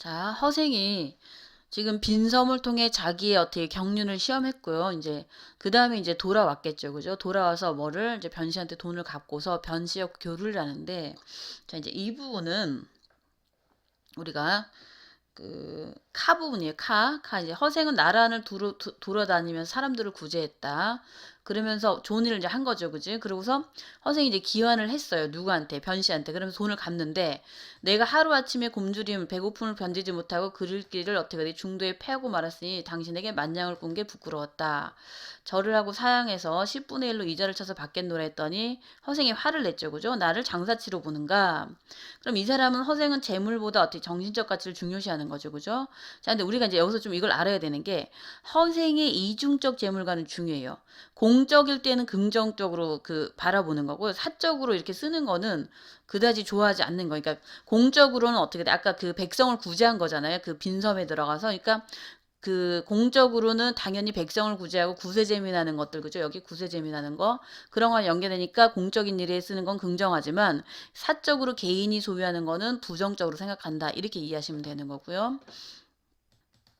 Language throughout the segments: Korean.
자, 허생이 지금 빈섬을 통해 자기의 어떻게 경륜을 시험했고요. 이제 그 다음에 이제 돌아왔겠죠, 그죠? 돌아와서 뭐를 이제 변씨한테 돈을 갚고서 변씨하고 교류를 하는데, 자 이제 이 부분은 우리가 그 카 부분이에요. 카, 카 이제 허생은 나란을 두루, 두, 돌아다니면서 사람들을 구제했다. 그러면서 일을 이제 한 거죠, 그지? 그러고서 허생이 이제 기환을 했어요. 누구한테? 변씨한테. 그러면서 돈을 갚는데 내가 하루 아침에 곰주림 배고픔을 견디지 못하고 그릴 길을 어떻게 돼 중도에 패하고 말았으니 당신에게 만냥을 꾼 게 부끄러웠다. 절을 하고 사양해서 10분의 1로 이자를 쳐서 받겠노라 했더니 허생이 화를 냈죠, 그죠? 나를 장사치로 보는가? 그럼 이 사람은 허생은 재물보다 어떻게 정신적 가치를 중요시하는 거죠, 그죠? 자, 근데 우리가 이제 여기서 좀 이걸 알아야 되는 게 허생의 이중적 재물과는 중요해요. 공 적일 때는 긍정적으로 그 바라보는 거고 사적으로 이렇게 쓰는 거는 그다지 좋아하지 않는 거. 그러니까 공적으로는 어떻게 돼? 아까 그 백성을 구제한 거잖아요. 그 빈섬에 들어가서. 그러니까 그 공적으로는 당연히 백성을 구제하고 구세재민하는 것들 그죠 여기 구세재민하는 거 그런 거 연계되니까 공적인 일에 쓰는 건 긍정하지만 사적으로 개인이 소유하는 거는 부정적으로 생각한다 이렇게 이해하시면 되는 거고요.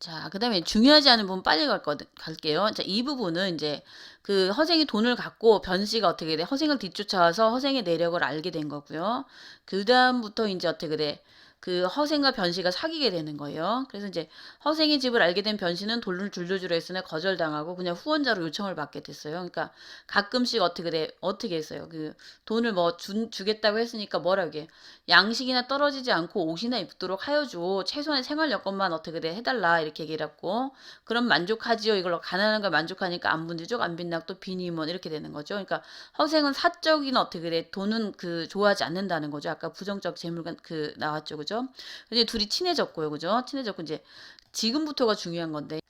자, 그 다음에 중요하지 않은 부분 빨리 갈 거, 갈게요. 자, 이 부분은 이제 그 허생이 돈을 갖고 변 씨가 어떻게 돼? 허생을 뒤쫓아와서 허생의 내력을 알게 된 거고요. 그 다음부터 이제 어떻게 돼? 그 허생과 변씨가 사귀게 되는 거예요. 그래서 이제 허생의 집을 알게 된 변씨는 돈을 줄려주려 했으나 거절당하고 그냥 후원자로 요청을 받게 됐어요. 그러니까 가끔씩 어떻게 돼 어떻게 했어요. 그 돈을 뭐 주, 주겠다고 했으니까 뭐라게 양식이나 떨어지지 않고 옷이나 입도록 하여줘. 최소한의 생활 여건만 어떻게 돼 해달라 이렇게 얘기를 했고 그럼 만족하지요. 이걸로 가난한 걸 만족하니까 안 분지족 안 빈낙 또 비니몬 이렇게 되는 거죠. 그러니까 허생은 사적인 어떻게 돼 돈은 그 좋아하지 않는다는 거죠. 아까 부정적 재물관 그 나왔죠. 그죠? 그죠? 이제 둘이 친해졌고요. 그죠? 친해졌고 이제 지금부터가 중요한 건데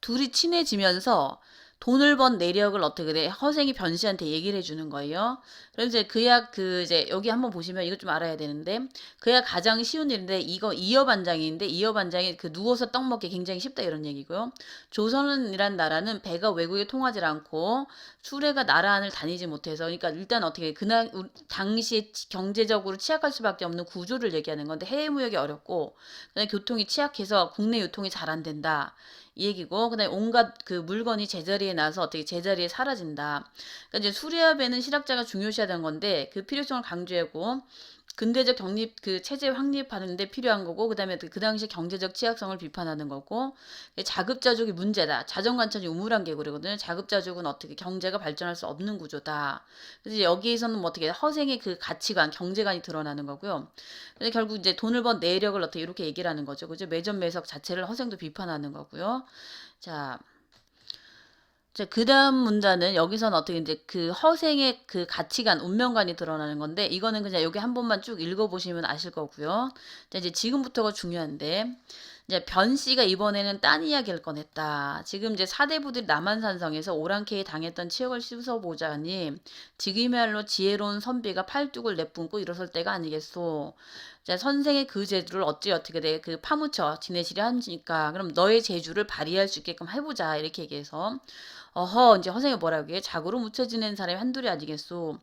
둘이 친해지면서 돈을 번 내력을 어떻게 돼? 허생이 변씨한테 얘기를 해주는 거예요. 그럼 이제 그야 그 이제 여기 한번 보시면 이것 좀 알아야 되는데 그야 가장 쉬운 일인데 이거 이어 반장인데 이어 반장이 그 누워서 떡 먹기 굉장히 쉽다 이런 얘기고요. 조선이란 나라는 배가 외국에 통하지 않고 수레가 나라 안을 다니지 못해서 그러니까 일단 어떻게 그날 당시에 경제적으로 취약할 수밖에 없는 구조를 얘기하는 건데 해외 무역이 어렵고 교통이 취약해서 국내 유통이 잘 안 된다. 이 얘기고 그다음에 온갖 그 물건이 제자리에 나서 어떻게 제자리에 사라진다. 그러니까 이제 수리압에는 실학자가 중요시하다는 건데 그 필요성을 강조하고 근대적 경립 그 체제 확립하는데 필요한 거고 그다음에 그 당시 경제적 취약성을 비판하는 거고 자급자족이 문제다. 자정관찰이 우물한 개구리거든요. 자급자족은 어떻게 경제가 발전할 수 없는 구조다. 그래서 여기에서는 뭐 어떻게 허생의 그 가치관, 경제관이 드러나는 거고요. 근데 결국 이제 돈을 번 내력을 어떻게 이렇게 얘기를 하는 거죠. 그죠? 매점 매석 자체를 허생도 비판하는 거고요. 자, 자, 그 다음 문자는 여기서는 어떻게 이제 그 허생의 그 가치관, 운명관이 드러나는 건데, 이거는 그냥 여기 한 번만 쭉 읽어보시면 아실 거고요. 자, 이제 지금부터가 중요한데, 이제 변 씨가 이번에는 딴 이야기를 꺼냈다. 지금 이제 사대부들이 남한산성에서 오랑캐에 당했던 치욕을 씻어보자니, 지금이야말로 지혜로운 선비가 팔뚝을 내뿜고 일어설 때가 아니겠소. 자, 선생의 그 재주를 어찌 어떻게 돼? 그 파묻혀 지내시려 하니까, 그럼 너의 재주를 발휘할 수 있게끔 해보자. 이렇게 얘기해서. 어허 이제 허생이 뭐라고 해? 자고로 묻혀 지낸 사람이 한둘이 아니겠소.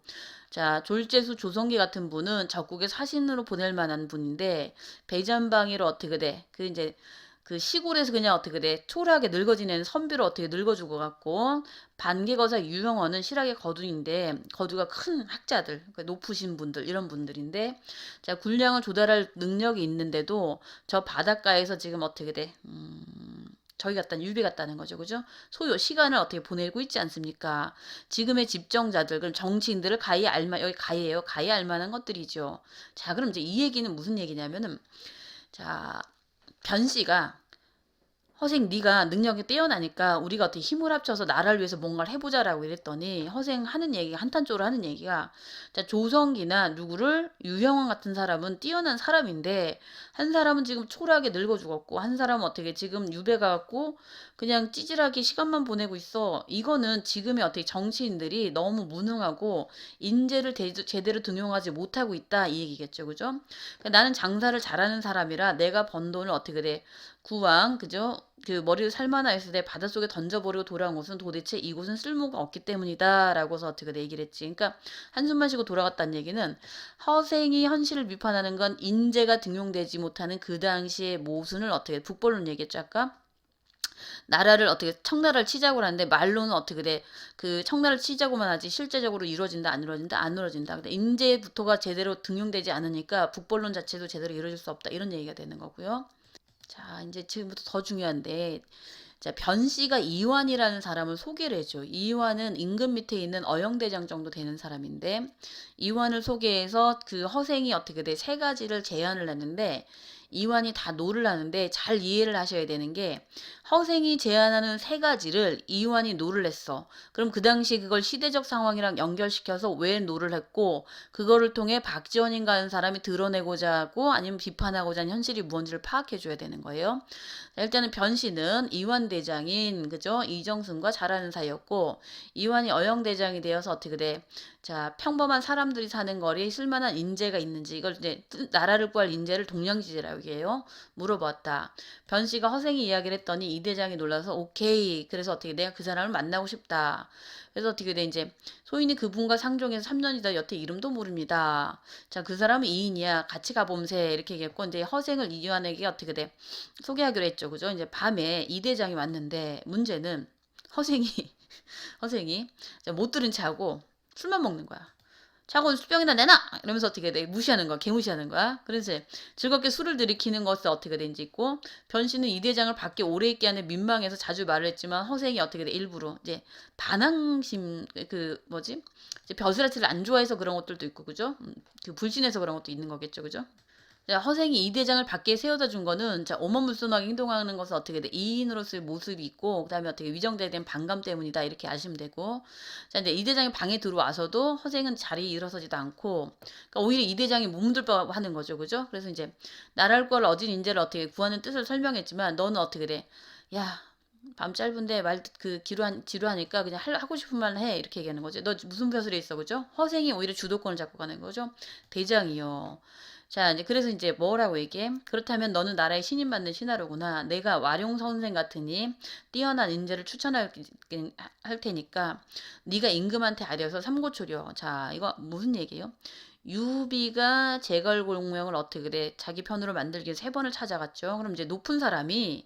자 졸제수 조성기 같은 분은 적국의 사신으로 보낼 만한 분인데 배전방위로 어떻게 돼? 그 이제 그 시골에서 그냥 어떻게 돼 초라하게 늙어지는 선비로 어떻게 늙어주고 갖고 반개거사 유형원은 실학의 거두인데 거두가 큰 학자들 그러니까 높으신 분들 이런 분들인데 자 군량을 조달할 능력이 있는데도 저 바닷가에서 지금 어떻게 돼 음, 저희 같다는 유비 같다는 거죠. 그죠? 소요 시간을 어떻게 보내고 있지 않습니까? 지금의 집정자들 그럼 정치인들을 가히 알만 여기 가히예요. 가히 알만한 것들이죠. 자, 그럼 이제 이 얘기는 무슨 얘기냐면은 자, 변 씨가 허생 네가 능력이 뛰어나니까 우리가 어떻게 힘을 합쳐서 나라를 위해서 뭔가를 해보자라고 이랬더니 허생 하는 얘기가 한탄조로 하는 얘기가 자 조성기나 누구를? 유형원 같은 사람은 뛰어난 사람인데 한 사람은 지금 초라하게 늙어 죽었고 한 사람은 어떻게 지금 유배가 갖고 그냥 찌질하게 시간만 보내고 있어. 이거는 지금의 어떻게 정치인들이 너무 무능하고 인재를 대, 제대로 등용하지 못하고 있다 이 얘기겠죠. 그죠? 그러니까 나는 장사를 잘하는 사람이라 내가 번 돈을 어떻게 돼 구왕 그죠 그 머리를 살만하 때 바닷속에 던져버리고 돌아온 것은 도대체 이곳은 쓸모가 없기 때문이다 라고서 어떻게 얘기를 했지. 그러니까 한숨만 쉬고 돌아갔다는 얘기는 허생이 현실을 비판하는 건 인재가 등용되지 못하는 그 당시의 모순을 어떻게 북벌론 얘기했죠 아까 나라를 어떻게 청나라를 치자고 하는데 말로는 어떻게 돼? 그 청나라를 치자고만 하지 실제적으로 이루어진다 안 이루어진다 안 이루어진다. 근데 인재부터가 제대로 등용되지 않으니까 북벌론 자체도 제대로 이루어질 수 없다. 이런 얘기가 되는 거고요. 자, 이제 지금부터 더 중요한데 자, 변 씨가 이완이라는 사람을 소개를 해줘. 이완은 임금 밑에 있는 어영대장 정도 되는 사람인데 이완을 소개해서 그 허생이 어떻게 돼? 세 가지를 제안을 했는데 이완이 다 노를 하는데 잘 이해를 하셔야 되는 게 허생이 제안하는 세 가지를 이완이 노를 했어. 그럼 그 당시 그걸 시대적 상황이랑 연결시켜서 왜 노를 했고 그거를 통해 박지원인가 하는 사람이 드러내고자 하고 아니면 비판하고자 하는 현실이 무언지를 파악해 줘야 되는 거예요. 자, 일단은 변씨는 이완 대장인 그죠? 이정순과 잘하는 사이였고 이완이 어영 대장이 되어서 어떻게 돼? 자, 평범한 사람들이 사는 거리에 쓸만한 인재가 있는지 이걸 이제 뜻- 나라를 구할 인재를 동령지제라고 얘기해요. 물어봤다. 변 씨가 허생이 이야기를 했더니 이 대장이 놀라서 오케이. 그래서 어떻게 내가 그 사람을 만나고 싶다. 그래서 어떻게 돼 이제 소인이 그분과 상종해서 3년이다 여태 이름도 모릅니다. 자, 그 사람은 이인이야. 같이 가봄세. 이렇게 얘기했고 이제 허생을 이완에게 어떻게 돼 소개하기로 했죠. 그죠? 이제 밤에 이 대장이 왔는데 문제는 허생이 허생이 자, 못 들은 체하고 술만 먹는 거야. 자고 수병이나 내놔! 이러면서 어떻게 돼? 무시하는 거야. 개무시하는 거야. 그래서 즐겁게 술을 들이키는 것을 어떻게 된지 있고, 변씨는 이 대장을 밖에 오래 있게 하는 민망해서 자주 말을 했지만, 허생이 어떻게 돼? 일부러, 이제, 반항심, 그, 뭐지? 이제 벼슬아치를 안 좋아해서 그런 것들도 있고, 그죠? 음, 그 불신해서 그런 것도 있는 거겠죠, 그죠? 자, 허생이 이 대장을 밖에 세워다 준 거는 자, 오만물손하게 행동하는 것은 어떻게 돼? 이인으로서의 모습이 있고 그다음에 어떻게 위정대에 대한 반감 때문이다 이렇게 아시면 되고 자 이제 이 대장이 방에 들어와서도 허생은 자리에 일어서지도 않고 그러니까 오히려 이 대장이 몸들바 하는 거죠, 그죠? 그래서 이제 나랄 걸 어진 인재를 어떻게 구하는 뜻을 설명했지만 너는 어떻게 돼? 야 밤 짧은데 말 그 지루한 지루하니까 그냥 할, 하고 싶은 말 해 이렇게 얘기하는 거죠. 너 무슨 벼슬에 있어, 그죠? 허생이 오히려 주도권을 잡고 가는 거죠. 대장이요. 자, 이제 그래서 이제 뭐라고 얘기해? 그렇다면 너는 나라의 신임 받는 신하로구나. 내가 와룡 선생 같으니 뛰어난 인재를 추천할 할 테니까 네가 임금한테 아려서 삼고초려. 자, 이거 무슨 얘기예요? 유비가 제걸 공명을 어떻게 돼? 자기 편으로 만들기 세 번을 찾아갔죠. 그럼 이제 높은 사람이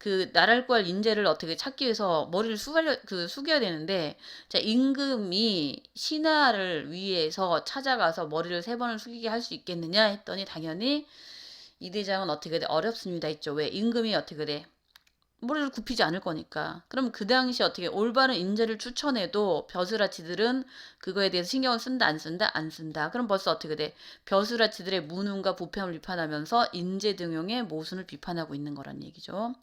그 나랄 구할 인재를 어떻게 찾기 위해서 머리를 숙여, 그 숙여야 되는데 자 임금이 신하를 위해서 찾아가서 머리를 세 번을 숙이게 할 수 있겠느냐 했더니 당연히 이 대장은 어떻게 돼? 어렵습니다 했죠. 왜? 임금이 어떻게 돼 머리를 굽히지 않을 거니까. 그럼 그 당시 어떻게 올바른 인재를 추천해도 벼슬아치들은 그거에 대해서 신경을 쓴다 안 쓴다 안 쓴다. 그럼 벌써 어떻게 돼? 벼슬아치들의 무능과 부패함을 비판하면서 인재 등용의 모순을 비판하고 있는 거란 얘기죠.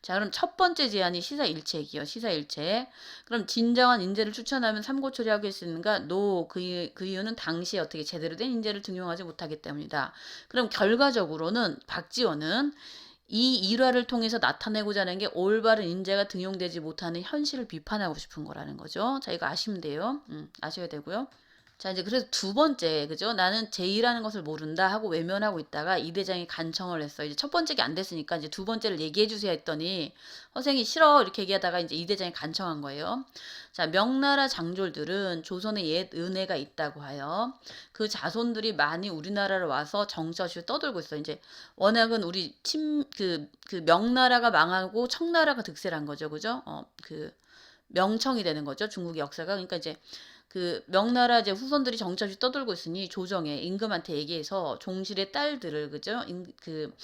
자 그럼 첫 번째 제안이 시사일체이요. 시사일체. 그럼 진정한 인재를 추천하면 삼고초리 하겠는가? 노. 그, 그 이유는 당시에 어떻게 제대로 된 인재를 등용하지 못하기 때문이다. 그럼 결과적으로는 박지원은 이 일화를 통해서 나타내고자 하는 게 올바른 인재가 등용되지 못하는 현실을 비판하고 싶은 거라는 거죠. 자, 이거 아시면 돼요. 음, 아셔야 되고요. 자, 이제 그래서 두 번째, 그죠? 나는 제2라는 것을 모른다 하고 외면하고 있다가 이 대장이 간청을 했어. 이제 첫 번째가 안 됐으니까 이제 두 번째를 얘기해 주세요 했더니 허생이 싫어 이렇게 얘기하다가 이제 이 대장이 간청한 거예요. 자, 명나라 장졸들은 조선에 옛 은혜가 있다고 하여 그 자손들이 많이 우리나라로 와서 정처시 떠들고 있어. 이제 워낙은 우리 침, 그, 그 명나라가 망하고 청나라가 득세한 거죠. 그죠? 어, 그 명청이 되는 거죠. 중국의 역사가. 그러니까 이제 그 명나라 이제 후손들이 정처시 떠들고 있으니 조정에 임금한테 얘기해서 종실의 딸들을 그죠? 임, 그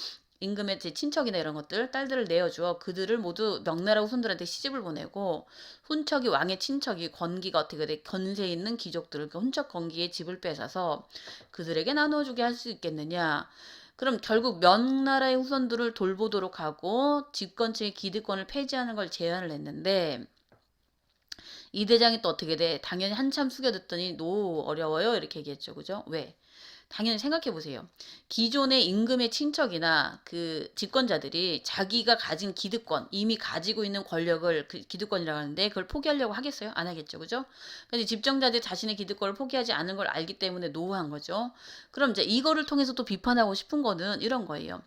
임금의 제 친척이나 이런 것들 딸들을 내어주어 그들을 모두 명나라 후손들한테 시집을 보내고 훈척이 왕의 친척이 건기가 어떻게 돼 건세 있는 귀족들을 그 훈척 건기의 집을 뺏어서 그들에게 나눠주게 할 수 있겠느냐 그럼 결국 명나라의 후손들을 돌보도록 하고 집권층의 기득권을 폐지하는 걸 제안을 했는데 이 대장이 또 어떻게 돼? 당연히 한참 숙여듣더니 노 어려워요 이렇게 얘기했죠, 그죠? 왜? 당연히 생각해 보세요. 기존의 임금의 친척이나 그 집권자들이 자기가 가진 기득권, 이미 가지고 있는 권력을 그 기득권이라고 하는데 그걸 포기하려고 하겠어요? 안 하겠죠. 그죠? 근데 집정자들이 자신의 기득권을 포기하지 않은 걸 알기 때문에 노후한 거죠. 그럼 이제 이거를 통해서 또 비판하고 싶은 거는 이런 거예요.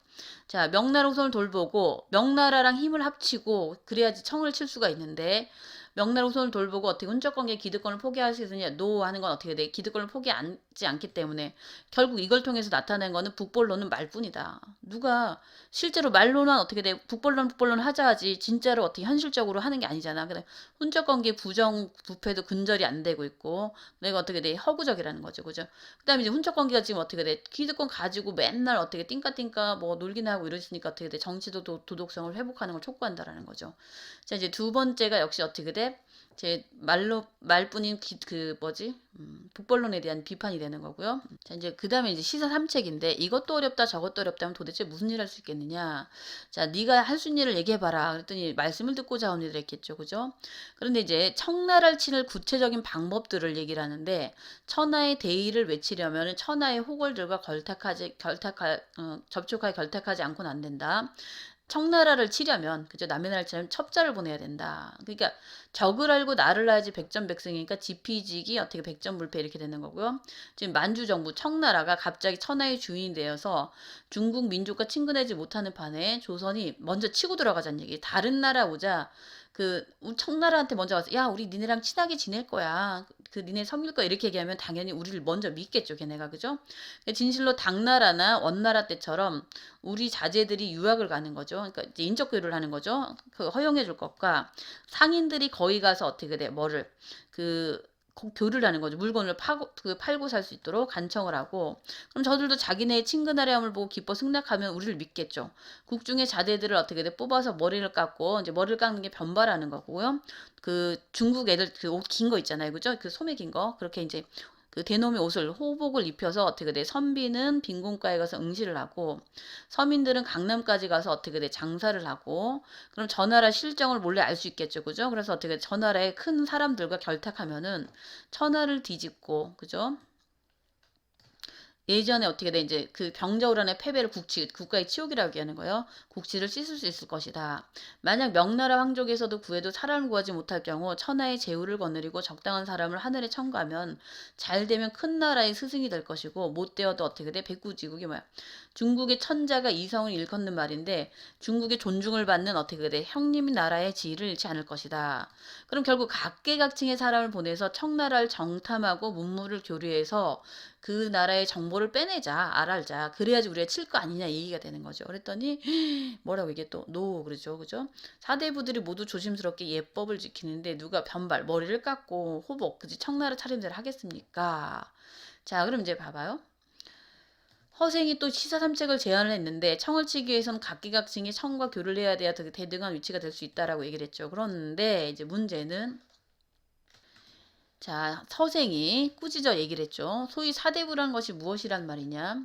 자, 명나라 후손을 돌보고 명나라랑 힘을 합치고 그래야지 청을 칠 수가 있는데 명나라 후손을 돌보고 어떻게 hun적관계 기득권을 포기할 수 있느냐 노 하는 건 어떻게 돼 기득권을 포기하 지 않기 때문에 결국 이걸 통해서 나타낸 거는 북벌론은 말뿐이다. 누가 실제로 말로만 어떻게 돼? 북벌론 북벌론 하자 하지 진짜로 어떻게 현실적으로 하는 게 아니잖아. 근데 hun적관계 부정 부패도 근절이 안 되고 있고 내가 어떻게 돼? 허구적이라는 거죠. 그죠? 그다음에 이제 hun적관계가 지금 어떻게 돼? 기득권 가지고 맨날 어떻게 띵까띵까 뭐 놀기나 하고 이러시니까 어떻게 돼? 정치도 도, 도덕성을 회복하는 걸 촉구한다라는 거죠. 자 이제 두 번째가 역시 어떻게 돼 제 말로 말뿐인 기, 그 뭐지 음, 북벌론에 대한 비판이 되는 거고요. 자 이제 그 다음에 이제 시사 삼책인데 이것도 어렵다 저것도 어렵다면 도대체 무슨 일 할 수 있겠느냐. 자 네가 할 수 있는 일을 얘기해봐라. 그랬더니 말씀을 듣고자 온 일을 했겠죠, 그죠? 그런데 이제 청나라를 치는 구체적인 방법들을 얘기를 하는데 천하의 대의를 외치려면 천하의 호걸들과 결탁하지 결탁하 어, 접촉하여 결탁하지 않고는 안 된다. 청나라를 치려면 그죠 남의 치려면 첩자를 보내야 된다. 그러니까 적을 알고 나를 알지 백전백승이니까 지피지기 어떻게 백전불패 이렇게 되는 거고요. 지금 만주 정부 청나라가 갑자기 천하의 주인이 되어서 중국 민족과 친근하지 못하는 판에 조선이 먼저 치고 들어가자는 얘기. 다른 나라 오자 그 청나라한테 먼저 와서 야 우리 니네랑 친하게 지낼 거야 그 니네 섬길 거야 이렇게 얘기하면 당연히 우리를 먼저 믿겠죠 걔네가. 그죠? 진실로 당나라나 원나라 때처럼 우리 자제들이 유학을 가는 거죠. 그러니까 인적 교류를 하는 거죠. 그 허용해 줄 것과 상인들이 거기 가서 어떻게 돼? 뭐를? 그 교류를 하는 거죠. 물건을 파고, 그 팔고 살 수 있도록 간청을 하고 그럼 저들도 자기네의 친근하렴을 보고 기뻐 승낙하면 우리를 믿겠죠. 국중의 자대들을 어떻게 돼 뽑아서 머리를 깎고 이제 머리를 깎는 게 변발하는 거고요. 그 중국 애들 그 옷 긴 거 있잖아요. 그죠? 그 소매 긴 거. 그렇게 이제 그 대놈의 옷을 호복을 입혀서 어떻게 돼 선비는 빈곤가에 가서 응시를 하고 서민들은 강남까지 가서 어떻게 돼 장사를 하고 그럼 저 나라 실정을 몰래 알 수 있겠죠. 그죠? 그래서 어떻게 저 나라의 큰 사람들과 결탁하면은 천하를 뒤집고 그죠 예전에 어떻게 돼 이제 그 병저우란의 패배를 국치 국가의 치욕이라고 얘기하는 거예요. 국치를 씻을 수 있을 것이다. 만약 명나라 황족에서도 구해도 사람을 구하지 못할 경우 천하의 제후를 거느리고 적당한 사람을 하늘에 청구하면 잘 되면 큰 나라의 스승이 될 것이고 못 되어도 어떻게 돼 백구지국이 뭐야? 중국의 천자가 이성을 일컫는 말인데 중국의 존중을 받는 어떻게 돼 형님 나라의 지위를 잃지 않을 것이다. 그럼 결국 각계각층의 사람을 보내서 청나라를 정탐하고 문물을 교류해서 그 나라의 정보를 빼내자, 알알자. 그래야지 우리가 칠 거 아니냐 이 얘기가 되는 거죠. 그랬더니 뭐라고 이게 또 노 그러죠. 그죠? 사대부들이 모두 조심스럽게 예법을 지키는데 누가 변발, 머리를 깎고 호복, 그지 청나라 차림대로 하겠습니까? 자, 그럼 이제 봐봐요. 허생이 또 시사삼책을 제안을 했는데 청을 치기 위해서는 각기각층이 청과 교류를 해야 돼야 대등한 위치가 될 수 있다라고 얘기를 했죠. 그런데 이제 문제는 자, 서생이 꾸짖어 얘기를 했죠. 소위 사대부란 것이 무엇이란 말이냐?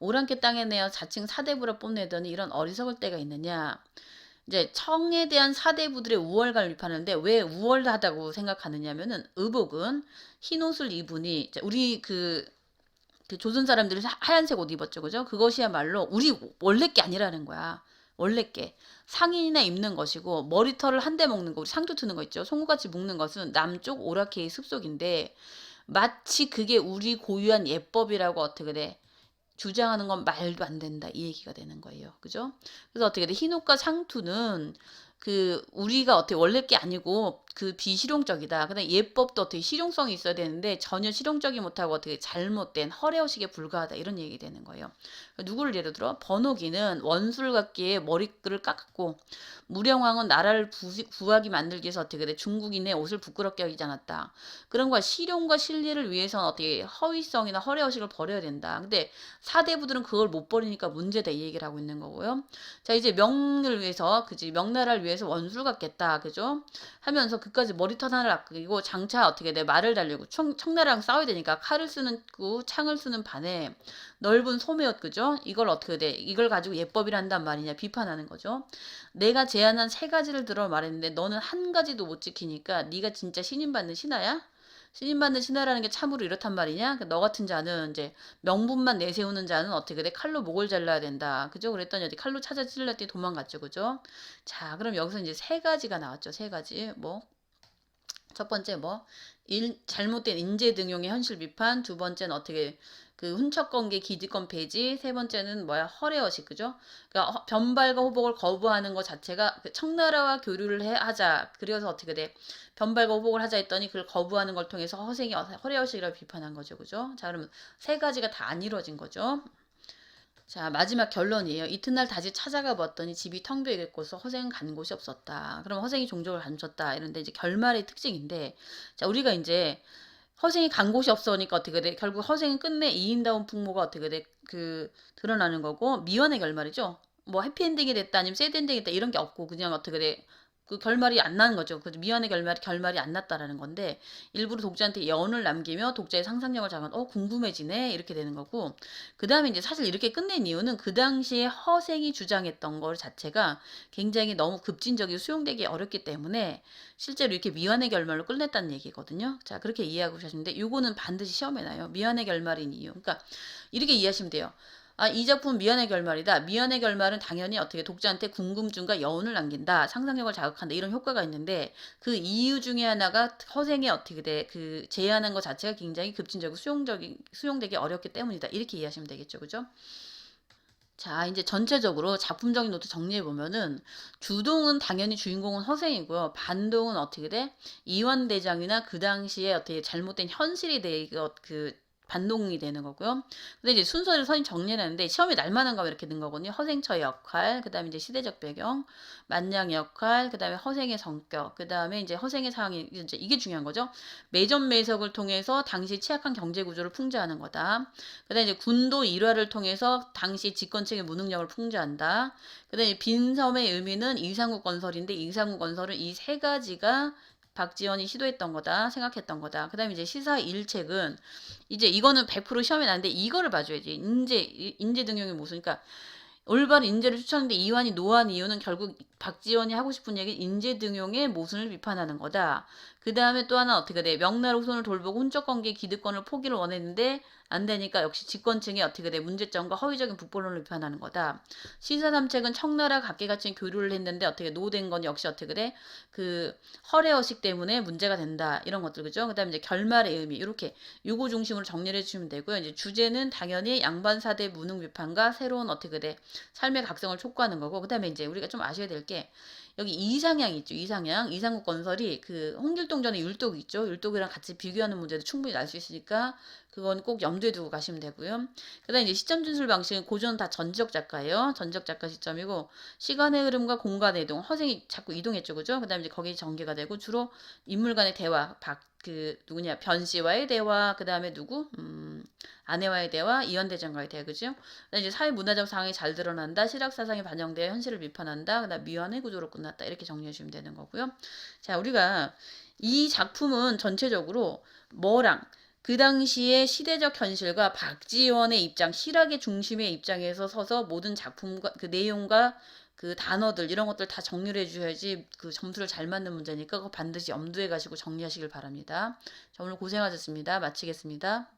오랑캐 땅에 내어 자칭 사대부라 뽐내더니 이런 어리석을 때가 있느냐? 이제 청에 대한 사대부들의 우월감을 비판하는데 왜 우월하다고 생각하느냐면은 의복은 흰 옷을 입으니 우리 그, 그 조선 사람들이 하얀색 옷 입었죠, 그죠? 그것이야말로 우리 원래 게 아니라는 거야. 원래 게 상인이나 입는 것이고 머리털을 한 대 먹는 거 우리 상투 트는 거 있죠. 송구같이 묶는 것은 남쪽 오라케의 습속인데 마치 그게 우리 고유한 예법이라고 어떻게 돼 주장하는 건 말도 안 된다 이 얘기가 되는 거예요. 그죠? 그래서 어떻게 돼 흰옷과 상투는 그 우리가 어떻게 원래 게 아니고 그 비실용적이다. 그다음 예법도 어떻게 실용성이 있어야 되는데 전혀 실용적이 못하고 어떻게 잘못된 허례허식에 불과하다 이런 얘기 되는 거예요. 누구를 예를 들어 번호기는 원술 같기에 머리끈을 깎았고 무령왕은 나라를 부, 하기 만들기 위해서 어떻게 돼 중국인의 옷을 부끄럽게 하지 않았다. 그런 거 실용과 실리를 위해서는 어떻게 허위성이나 허례허식을 버려야 된다. 근데 사대부들은 그걸 못 버리니까 문제다 이 얘기를 하고 있는 거고요. 자 이제 명을 위해서 그지 명나라를 위해서 원술 같겠다 그죠? 하면서 그까지 머리털 하나를 아끼고 장차 어떻게 돼 말을 달리고 청, 청나라랑 싸워야 되니까 칼을 쓰는 그 창을 쓰는 반에 넓은 소매옷 그죠? 이걸 어떻게 돼? 이걸 가지고 예법이라 한단 말이냐 비판하는 거죠. 내가 제안한 세 가지를 들어 말했는데 너는 한 가지도 못 지키니까 네가 진짜 신임받는 신하야? 신임받는 신하라는 게 참으로 이렇단 말이냐? 그너 같은 자는 이제 명분만 내세우는 자는 어떻게 돼? 칼로 목을 잘라야 된다. 그죠? 그랬더니 어디 칼로 찾아 찔렀더니 도망갔죠. 그죠? 자, 그럼 여기서 이제 세 가지가 나왔죠. 세 가지. 뭐, 첫 번째 뭐, 일, 잘못된 인재 등용의 현실 비판. 두 번째는 어떻게 그 hun척관계 기득권 폐지, 세 번째는 뭐야 허례허식 그죠? 그러니까 허- 변발과 호복을 거부하는 것 자체가 그 청나라와 교류를 해, 하자. 그래서 어떻게 돼? 변발과 호복을 하자 했더니 그걸 거부하는 걸 통해서 허생이 어- 허례허식이라고 비판한 거죠, 그죠? 자, 그러면 세 가지가 다 안 이루어진 거죠. 자, 마지막 결론이에요. 이튿날 다시 찾아가 봤더니 집이 텅 비어 있고서 허생은 간 곳이 없었다. 그럼 허생이 종족을 감췄다. 이런데 이제 결말의 특징인데, 자, 우리가 이제 허생이 간 곳이 없으니까 어떻게 돼? 결국 허생은 끝내 이인다운 풍모가 어떻게 돼? 그 드러나는 거고 미완의 결말이죠. 뭐 해피엔딩이 됐다 아니면 새드엔딩이 됐다 이런 게 없고 그냥 어떻게 돼? 그 결말이 안 나는 거죠. 그 미완의 결말이 결말이 안 났다라는 건데 일부러 독자한테 여운을 남기며 독자의 상상력을 자극. 어 궁금해지네 이렇게 되는 거고 그 다음에 이제 사실 이렇게 끝낸 이유는 그 당시에 허생이 주장했던 것 자체가 굉장히 너무 급진적이고 수용되기 어렵기 때문에 실제로 이렇게 미완의 결말로 끝냈다는 얘기거든요. 자, 그렇게 이해하고 계시는데 요거는 반드시 시험에 나요. 미완의 결말인 이유. 그러니까 이렇게 이해하시면 돼요. 아, 이 작품 미완의 결말이다. 미완의 결말은 당연히 어떻게 독자한테 궁금증과 여운을 남긴다. 상상력을 자극한다. 이런 효과가 있는데 그 이유 중에 하나가 허생이 어떻게 돼? 그 제안한 것 자체가 굉장히 급진적이고 수용적이 수용되기 어렵기 때문이다. 이렇게 이해하시면 되겠죠. 그죠? 자, 이제 전체적으로 작품적인 노트 정리해 보면은 주동은 당연히 주인공은 허생이고요. 반동은 어떻게 돼? 이완대장이나 그 당시에 어떻게 잘못된 현실이 돼, 그 반동이 되는 거고요. 근데 이제 순서를 선임 정리했는데 시험에 날만한가 이렇게 된 거거든요. 허생처의 역할, 그 다음에 이제 시대적 배경, 만냥 역할, 그 다음에 허생의 성격, 그 다음에 이제 허생의 상황이 이제 이게 중요한 거죠. 매점 매석을 통해서 당시 취약한 경제 구조를 풍자하는 거다. 그 다음에 이제 군도 일화를 통해서 당시 집권층의 무능력을 풍자한다. 그 다음에 빈섬의 의미는 이상국 건설인데 이상국 건설은 이 세 가지가 박지원이 시도했던 거다, 생각했던 거다. 그 다음에 이제 시사 일책은 이제 이거는 100% 시험에 나는데 이거를 봐줘야지. 인재, 인재 등용의 모습. 그러니까 올바른 인재를 추천하는데 이완이 노한 이유는 결국 박지원이 하고 싶은 얘기 인재 등용의 모순을 비판하는 거다. 그 다음에 또 하나 어떻게 돼? 명나라 후손을 돌보고 hun적관계 기득권을 포기를 원했는데 안 되니까 역시 집권층이 어떻게 돼? 문제점과 허위적인 북벌론을 비판하는 거다. 시사삼책은 청나라 각계같이 교류를 했는데 어떻게 노된 건 역시 어떻게 돼? 그 허례허식 때문에 문제가 된다. 이런 것들 그죠? 그 다음에 이제 결말의 의미 이렇게 요거 중심으로 정리를 해주시면 되고요. 이제 주제는 당연히 양반 사대 무능 비판과 새로운 어떻게 돼? 삶의 각성을 촉구하는 거고 그 다음에 이제 우리가 좀 아셔야 될 게 여기 이상향 있죠. 이상향. 이상국 건설이 그 홍길동전에 율독 있죠. 율독이랑 같이 비교하는 문제도 충분히 날 수 있으니까 그건 꼭 염두에 두고 가시면 되고요. 그다음에 이제 시점 진술 방식은 고전 다 전적 작가예요. 전적 작가 시점이고 시간의 흐름과 공간의 이동, 허생이 자꾸 이동했죠, 그죠? 그다음에 이제 거기 전개가 되고 주로 인물 간의 대화, 박 그 누구냐 변 씨와의 대화, 그다음에 누구 음, 아내와의 대화, 이현대장과의 대화, 그죠? 이제 사회 문화적 상황이 잘 드러난다, 실학 사상이 반영되어 현실을 비판한다, 그다음 미완의 구조로 끝났다 이렇게 정리해 주시면 되는 거고요. 자, 우리가 이 작품은 전체적으로 뭐랑 그 당시의 시대적 현실과 박지원의 입장, 실학의 중심의 입장에서 서서 모든 작품과 그 내용과 그 단어들 이런 것들 다 정리를 해줘야지 그 점수를 잘 맞는 문제니까 그거 반드시 염두에 가시고 정리하시길 바랍니다. 자, 오늘 고생하셨습니다. 마치겠습니다.